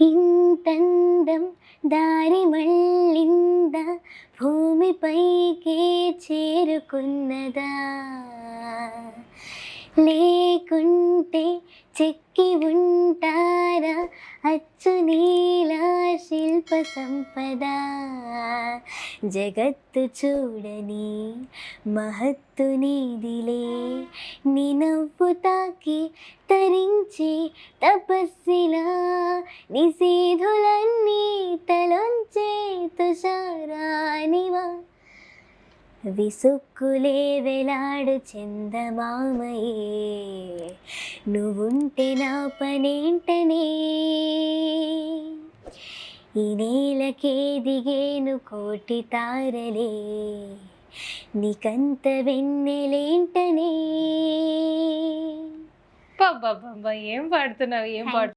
ఇంతందం దారి మళ్ళింద భూమిపైకే చేరుకున్నదా? లేకుంటే చెక్కి ఉంటారా? అచ్చు నీలా శిల్ప సంపద? జగత్తు చూడని మహత్తు నీదిలే. నీ నవ్వు తాకి తరించి తపస్సిలా నిశీధులన్నీ తలొంచే తుషారానివా విసుక్కులే వెలాడు చందమామయే నువ్వుంటే నా పనేంటనే. ఈ నేలకే దిగేను కోటి తారలే నీకంత వెన్నెలేంటనే. అబ్బబ్బబ్బా, ఏం పాడుతున్నావు ఏం పాడు